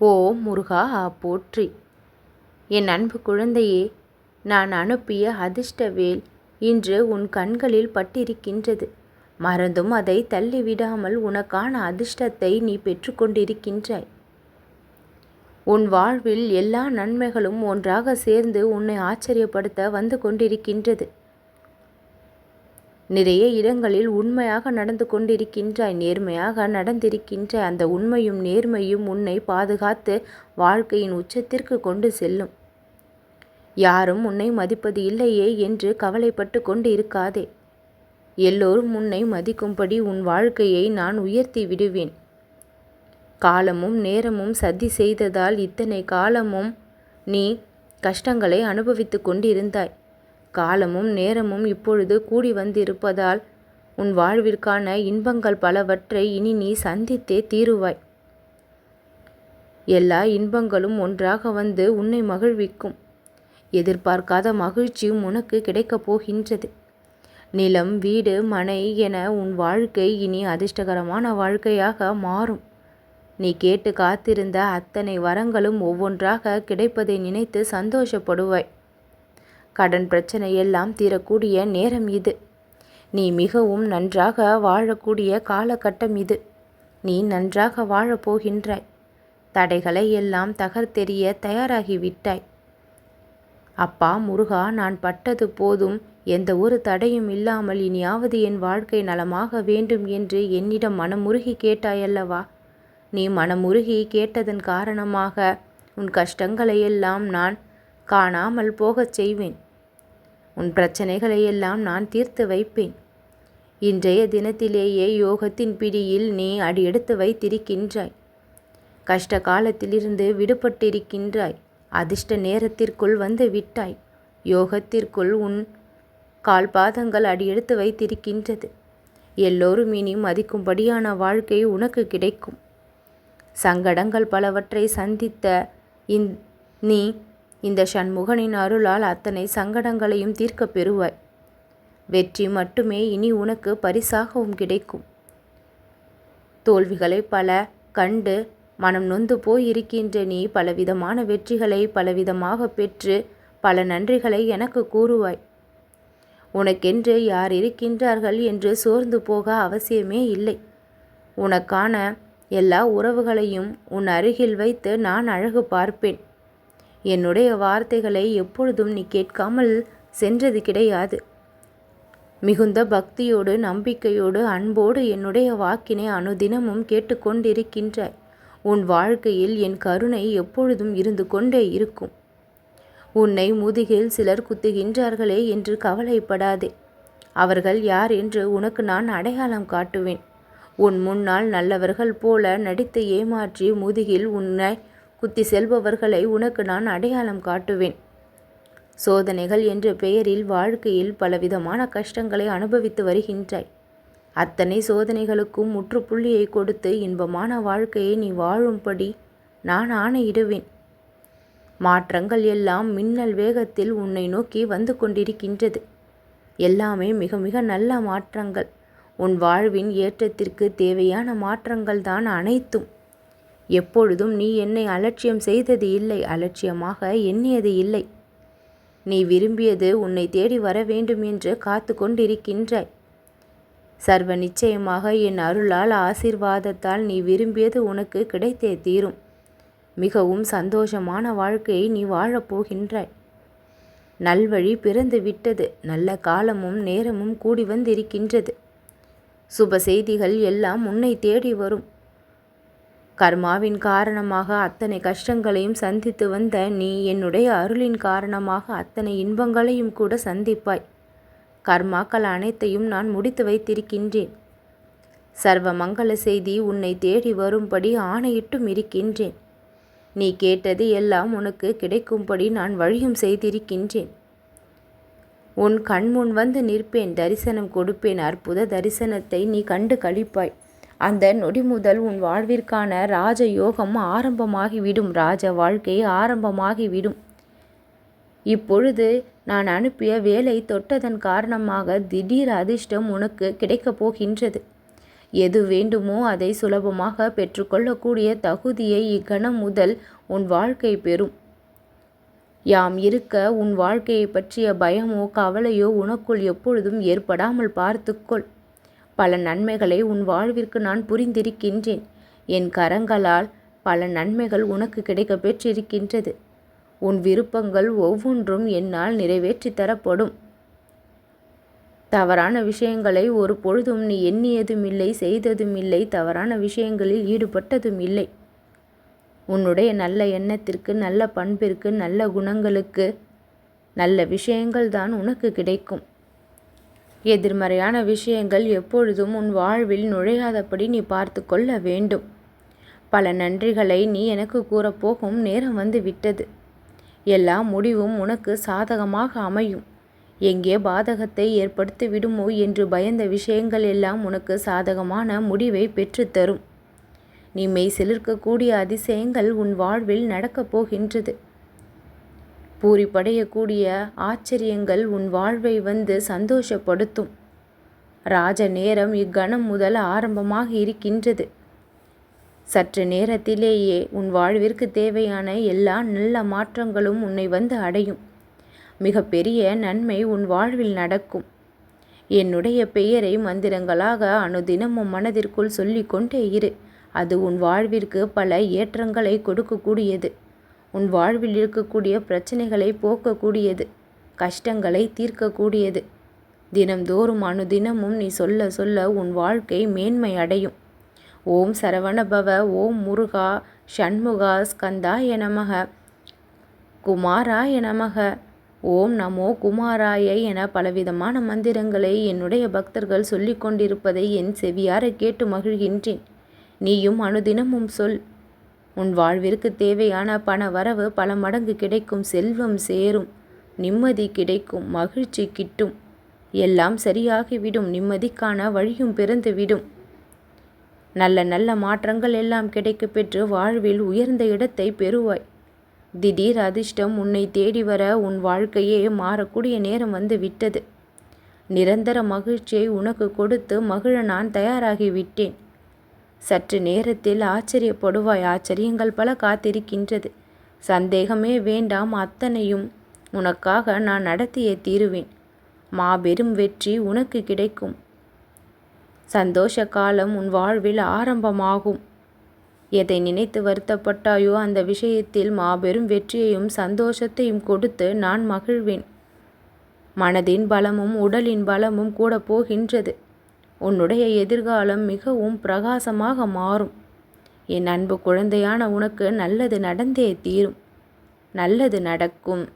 ஓ முருகா போற்றி. என் அன்பு குழந்தையே நான் அனுப்பிய அதிர்ஷ்டவேல் இன்று உன் கண்களில் பட்டிருக்கின்றது. மறந்தும் அதை தள்ளிவிடாமல் உனக்கான அதிர்ஷ்டத்தை நீ பெற்றுக்கொண்டிருக்கின்றாய் உன் வாழ்வில் எல்லா நன்மைகளும் ஒன்றாக சேர்ந்து உன்னை ஆச்சரியப்படுத்த வந்து கொண்டிருக்கின்றது. நிறைய இடங்களில் உண்மையாக நடந்து கொண்டிருக்கின்றாய் நேர்மையாக நடந்திருக்கின்ற அந்த உண்மையும் நேர்மையும் உன்னை பாதுகாத்து வாழ்க்கையின் உச்சத்திற்கு கொண்டு செல்லும். யாரும் உன்னை மதிப்பது இல்லையே என்று கவலைப்பட்டு கொண்டு இருக்காதே எல்லோரும் உன்னை மதிக்கும்படி உன் வாழ்க்கையை நான் உயர்த்தி விடுவேன். காலமும் நேரமும் சதி செய்ததால் இத்தனை காலமும் நீ கஷ்டங்களை அனுபவித்து கொண்டிருந்தாய். காலமும் நேரமும் இப்பொழுது கூடி வந்திருப்பதால் உன் வாழ்விற்கான இன்பங்கள் பலவற்றை இனி நீ சந்தித்தே தீருவாய். எல்லா இன்பங்களும் ஒன்றாக வந்து உன்னை மகிழ்விக்கும். எதிர்பார்க்காத மகிழ்ச்சியும் உனக்கு கிடைக்கப் போகின்றது. நிலம் வீடு மனை என உன் வாழ்க்கை இனி அதிர்ஷ்டகரமான வாழ்க்கையாக மாறும். நீ கேட்டு காத்திருந்த அத்தனை வரங்களும் ஒவ்வொன்றாக கிடைப்பதை நினைத்து சந்தோஷப்படுவாய். கடன் பிரச்சனை எல்லாம் தீரக்கூடிய நேரம் இது. நீ மிகவும் நன்றாக வாழக்கூடிய காலகட்டம் இது. நீ நன்றாக வாழப்போகின்றாய் தடைகளை எல்லாம் தகர்த்தெறிய தயாராகிவிட்டாய். அப்பா முருகா நான் பட்டது போதும். எந்த ஒரு தடையும் இல்லாமல் இனியாவது என் வாழ்க்கை நலமாக வேண்டும் என்று என்னிடம் மனமுருகி கேட்டாயல்லவா? நீ மனமுருகி கேட்டதன் காரணமாக உன் கஷ்டங்களையெல்லாம் நான் காணாமல் போகச் செய்வேன். உன் பிரச்சனைகளை எல்லாம் நான் தீர்த்து வைப்பேன். இன்றைய தினத்திலேயே யோகத்தின் பிடியில் நீ அடியெடுத்து வைத்திருக்கின்றாய். கஷ்ட காலத்திலிருந்து விடுபட்டிருக்கின்றாய். அதிர்ஷ்ட நேரத்திற்குள் வந்து விட்டாய். யோகத்திற்குள் உன் கால் பாதங்கள் அடியெடுத்து வைத்திருக்கின்றது. எல்லோரும் இனி மதிக்கும்படியான வாழ்க்கை உனக்கு கிடைக்கும். சங்கடங்கள் பலவற்றை சந்தித்த இந் நீ இந்த சண்முகனின் அருளால் அத்தனை சங்கடங்களையும் தீர்க்கப் பெறுவாய். வெற்றி மட்டுமே இனி உனக்கு பரிசாகவும் கிடைக்கும். தோல்விகளை பல கண்டு மனம் நொந்து போயிருக்கின்ற நீ பலவிதமான வெற்றிகளை பலவிதமாக பெற்று பல நன்றிகளை எனக்கு கூறுவாய். உனக்கென்று யார் இருக்கின்றார்கள் என்று சோர்ந்து போக அவசியமே இல்லை. உனக்கான எல்லா உறவுகளையும் உன் அருகில் வைத்து நான் அழகு பார்ப்பேன். என்னுடைய வார்த்தைகளை எப்பொழுதும் நீ கேட்காமல் சென்றது கிடையாது. மிகுந்த பக்தியோடு நம்பிக்கையோடு அன்போடு என்னுடைய வாக்கினை அனுதினமும் கேட்டுக்கொண்டிருக்கின்றாய் உன் வாழ்க்கையில் என் கருணை எப்பொழுதும் இருந்து கொண்டே இருக்கும். உன்னை முதுகில் சிலர் குத்துகின்றார்களே என்று கவலைப்படாதே. அவர்கள் யார் என்று உனக்கு நான் அடையாளம் காட்டுவேன். உன் முன்னால் நல்லவர்கள் போல நடித்து ஏமாற்றி முதுகில் உன்னை குத்தி செல்பவர்களை உனக்கு நான் அடையாளம் காட்டுவேன். சோதனைகள் என்ற பெயரில் வாழ்க்கையில் பலவிதமான கஷ்டங்களை அனுபவித்து வருகின்றாய். அத்தனை சோதனைகளுக்கும் முற்றுப்புள்ளியை கொடுத்து இன்பமான வாழ்க்கையை நீ வாழும்படி நான் ஆணையிடுவேன். மாற்றங்கள் எல்லாம் மின்னல் வேகத்தில் உன்னை நோக்கி வந்து கொண்டிருக்கின்றது. எல்லாமே மிக மிக நல்ல மாற்றங்கள். உன் வாழ்வின் ஏற்றத்திற்கு தேவையான மாற்றங்கள் தான் அனைத்தும். எப்பொழுதும் நீ என்னை அலட்சியம் செய்தது இல்லை அலட்சியமாக எண்ணியது இல்லை. நீ விரும்பியது உன்னை தேடி வர வேண்டும் என்று காத்து கொண்டிருக்கின்றாய். சர்வ நிச்சயமாக என் அருளால் ஆசிர்வாதத்தால் நீ விரும்பியது உனக்கு கிடைத்தே தீரும். மிகவும் சந்தோஷமான வாழ்க்கையை நீ வாழப்போகின்றாய் நல்வழி பிறந்து விட்டது நல்ல காலமும் நேரமும் கூடி வந்திருக்கின்றது. சுப செய்திகள் எல்லாம் உன்னை தேடி வரும். கர்மாவின் காரணமாக அத்தனை கஷ்டங்களையும் சந்தித்து வந்த நீ என்னுடைய அருளின் காரணமாக அத்தனை இன்பங்களையும் கூட சந்திப்பாய். கர்மாக்கள் அனைத்தையும் நான் முடித்து வைத்திருக்கின்றேன். சர்வ மங்கள செய்தி உன்னை தேடி வரும்படி ஆணையிட்டும் இருக்கின்றேன். நீ கேட்டது எல்லாம் உனக்கு கிடைக்கும்படி நான் வழியும் செய்திருக்கின்றேன். உன் கண்முன் வந்து நிற்பேன் தரிசனம் கொடுப்பேன் அற்புத தரிசனத்தை நீ கண்டு கழிப்பாய் அந்த நொடி முதல் உன் வாழ்விற்கான ராஜ யோகம் ஆரம்பமாகிவிடும். ராஜ வாழ்க்கை ஆரம்பமாகிவிடும். இப்பொழுது நான் அனுப்பிய வேலை தொட்டதன் காரணமாக திடீர் அதிர்ஷ்டம் உனக்கு கிடைக்கப் போகின்றது. எது வேண்டுமோ அதை சுலபமாக பெற்றுக்கொள்ளக்கூடிய தகுதியை இக்கணம் முதல் உன் வாழ்க்கை பெறும். யாம் இருக்க உன் வாழ்க்கையை பற்றிய பயமோ கவலையோ உனக்குள் எப்பொழுதும் ஏற்படாமல் பார்த்துக்கொள். பல நன்மைகளை உன் வாழ்விற்கு நான் புரிந்திருக்கின்றேன். என் கரங்களால் பல நன்மைகள் உனக்கு கிடைக்க பெற்றிருக்கின்றது. உன் விருப்பங்கள் ஒவ்வொன்றும் என்னால் நிறைவேற்றி தரப்படும். தவறான விஷயங்களை ஒரு பொழுதும் நீ எண்ணியதும் இல்லை செய்ததும் இல்லை தவறான விஷயங்களில் ஈடுபட்டதும் இல்லை உன்னுடைய நல்ல எண்ணத்திற்கு நல்ல பண்பிற்கு நல்ல குணங்களுக்கு நல்ல விஷயங்கள் தான் உனக்கு கிடைக்கும். எதிர்மறையான விஷயங்கள் எப்பொழுதும் உன் வாழ்வில் நுழையாதபடி நீ பார்த்து கொள்ள வேண்டும். பல நன்றிகளை நீ எனக்கு கூறப்போகும் நேரம் வந்து விட்டது. எல்லா முடிவும் உனக்கு சாதகமாக அமையும். எங்கே பாதகத்தை ஏற்படுத்தி விடுமோ என்று பயந்த விஷயங்கள் எல்லாம் உனக்கு சாதகமான முடிவை பெற்றுத்தரும் நீ மெய் சிலிர்க்கக்கூடிய அதிசயங்கள் உன் வாழ்வில் நடக்கப் போகின்றது. பூரிப்படையக்கூடிய ஆச்சரியங்கள் உன் வாழ்வை வந்து சந்தோஷப்படுத்தும். ராஜ நேரம் இக்கணம் முதல் ஆரம்பமாக இருக்கின்றது. சற்று நேரத்திலேயே உன் வாழ்விற்கு தேவையான எல்லா நல்ல மாற்றங்களும் உன்னை வந்து அடையும். மிகப்பெரிய நன்மை உன் வாழ்வில் நடக்கும். என்னுடைய பெயரை மந்திரங்களாக அனுதினமும் மனதிற்குள் சொல்லிக்கொண்டே இரு. அது உன் வாழ்விற்கு பல ஏற்றங்களை கொடுக்கக்கூடியது. உன் வாழ்வில் இருக்கக்கூடிய பிரச்சனைகளை போக்கக்கூடியது கஷ்டங்களை தீர்க்கக்கூடியது. தினம்தோறும் அனுதினமும் நீ சொல்ல சொல்ல உன் வாழ்க்கை மேன்மை அடையும் ஓம் சரவணபவ ஓம் முருகா ஷண்முகா ஸ்கந்தாய நமக குமாராய நமக. ஓம் நமோ குமாராய என பலவிதமான மந்திரங்களை என்னுடைய பக்தர்கள் சொல்லிக் கொண்டிருப்பதை என் செவியார கேட்டு மகிழ்கின்றேன். நீயும் அனுதினமும் சொல். உன் வாழ்விற்கு தேவையான பண வரவு பல மடங்கு கிடைக்கும் செல்வம் சேரும் நிம்மதி கிடைக்கும் மகிழ்ச்சி கிட்டும். எல்லாம் சரியாகிவிடும் நிம்மதிக்கான வழியும் பிறந்துவிடும். நல்ல நல்ல மாற்றங்கள் எல்லாம் கிடைக்க பெற்று வாழ்வில் உயர்ந்த இடத்தை பெறுவாய். திடீர் அதிர்ஷ்டம் உன்னை தேடி வர உன் வாழ்க்கையே மாறக்கூடிய நேரம் வந்து விட்டது. நிரந்தர மகிழ்ச்சியை உனக்கு கொடுத்து மகிழ நான் தயாராகிவிட்டேன் சற்று நேரத்தில் ஆச்சரியப்படுவாய். ஆச்சரியங்கள் பல காத்திருக்கின்றது. சந்தேகமே வேண்டாம் அத்தனையும் உனக்காக நான் நடத்தியே தீருவேன். மாபெரும் வெற்றி உனக்கு கிடைக்கும். சந்தோஷ காலம் உன் வாழ்வில் ஆரம்பமாகும். எதை நினைத்து வருத்தப்பட்டாயோ அந்த விஷயத்தில் மாபெரும் வெற்றியையும் சந்தோஷத்தையும் கொடுத்து நான் மகிழ்வேன். மனதின் பலமும் உடலின் பலமும் கூட போகின்றது. உன்னுடைய எதிர்காலம் மிகவும் பிரகாசமாக மாறும். என் அன்பு குழந்தையான உனக்கு நல்லது நடந்தே தீரும். நல்லது நடக்கும்.